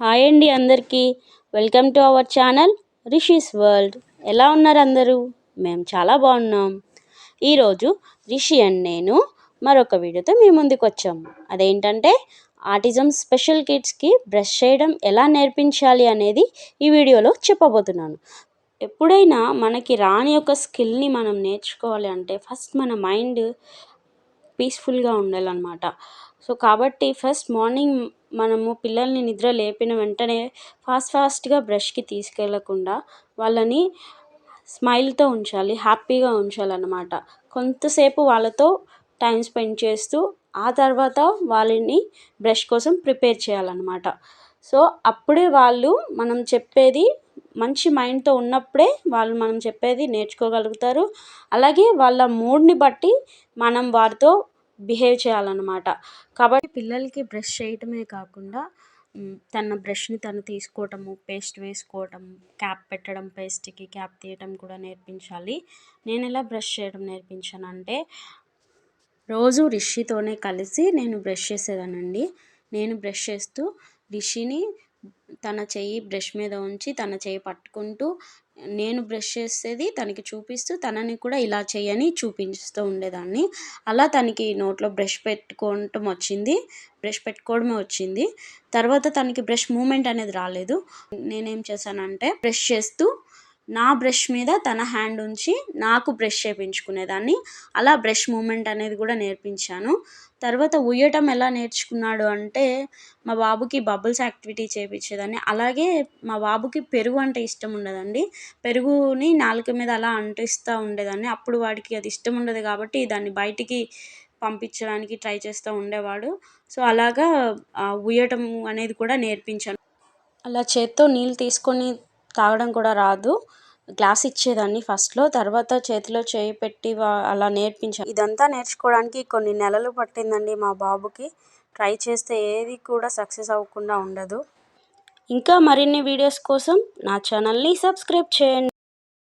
Hi అండి అందరికీ. Welcome to our channel Rishi's world. ఎలా ఉన్నారు అందరూ? మేము చాలా బాగున్నాం. ఈరోజు రిషి అండ్ నేను మరొక వీడియోతో మీ ముందుకు వచ్చాము అదేంటంటే ఆటిజం స్పెషల్ కిడ్స్కి బ్రష్ చేయడం ఎలా నేర్పించాలి అనేది ఈ వీడియోలో చెప్పబోతున్నాను. ఎప్పుడైనా మనకి రాని ఒక స్కిల్ని మనం నేర్చుకోవాలి అంటే ఫస్ట్ మన మైండ్ పీస్ఫుల్గా ఉండాలన్నమాట. సో కాబట్టి ఫస్ట్ మార్నింగ్ మనము పిల్లల్ని నిద్ర లేపిన వెంటనే ఫాస్ట్ ఫాస్ట్గా బ్రష్కి తీసుకెళ్ళకుండా వాళ్ళని స్మైల్తో ఉంచాలి హ్యాపీగా ఉంచాలన్నమాట. కొంతసేపు వాళ్ళతో టైం స్పెండ్ చేస్తూ ఆ తర్వాత వాళ్ళని బ్రష్ కోసం ప్రిపేర్ చేయాలన్నమాట. సో అప్పుడే వాళ్ళు మనం చెప్పేది మంచి మైండ్తో ఉన్నప్పుడే వాళ్ళు మనం చెప్పేది నేర్చుకోగలుగుతారు. అలాగే వాళ్ళ మూడ్ని బట్టి మనం వారితో బిహేవ్ చేయాలన్నమాట. కాబట్టి పిల్లలకి బ్రష్ చేయటమే కాకుండా తన బ్రష్ని తను తీసుకోవటము పేస్ట్ వేసుకోవటం క్యాప్ పెట్టడం పేస్ట్కి క్యాప్ తీయటం కూడా నేర్పించాలి. నేను ఎలా బ్రష్ చేయడం నేర్పించానంటే రోజు రిషితోనే కలిసి నేను బ్రష్ చేసేదానండి నేను బ్రష్ చేస్తూ రిషిని తన చెయ్యి బ్రష్ మీద ఉంచి తన చెయ్యి పట్టుకుంటూ నేను బ్రష్ చేసేది తనకి చూపిస్తూ తనని కూడా ఇలా చేయని చూపిస్తూ ఉండేదాన్ని. అలా తనకి నోట్లో బ్రష్ పెట్టుకోవటం వచ్చింది. బ్రష్ పెట్టుకోవడమే వచ్చింది. తర్వాత తనకి బ్రష్ మూమెంట్ అనేది రాలేదు. నేనేం చేశానంటే బ్రష్ చేస్తూ నా బ్రష్ మీద తన హ్యాండ్ ఉంచి నాకు బ్రష్ చేయించుకునేదాన్ని అలా బ్రష్ మూమెంట్ అనేది కూడా నేర్పించాను. తర్వాత ఉయ్యటం ఎలా నేర్చుకున్నాడు అంటే మా బాబుకి బబుల్స్ యాక్టివిటీ చేయించేదాన్ని అలాగే మా బాబుకి పెరుగు అంటే ఇష్టం ఉండదండి. పెరుగుని నాలుక మీద అలా అంటిస్తూ ఉండేదాన్ని. అప్పుడు వాడికి అది ఇష్టం ఉండదు కాబట్టి దాన్ని బయటికి పంపించడానికి ట్రై చేస్తూ ఉండేవాడు. సో అలాగా ఉయ్యటం అనేది కూడా నేర్పించాను. అలా చేత్తో నీళ్ళు తీసుకొని తాగడం కూడా రాదు. గ్లాస్ ఇచ్చేదాన్ని ఫస్ట్లో. తర్వాత చేతిలో చేయి పెట్టి అలా నేర్పించాను ఇదంతా నేర్చుకోవడానికి కొన్ని నెలలు పట్టిందండి మా బాబుకి. ట్రై చేస్తే ఏది కూడా సక్సెస్ అవ్వకుండా ఉండదు. ఇంకా మరిన్ని వీడియోస్ కోసం నా ఛానల్ని సబ్స్క్రైబ్ చేయండి.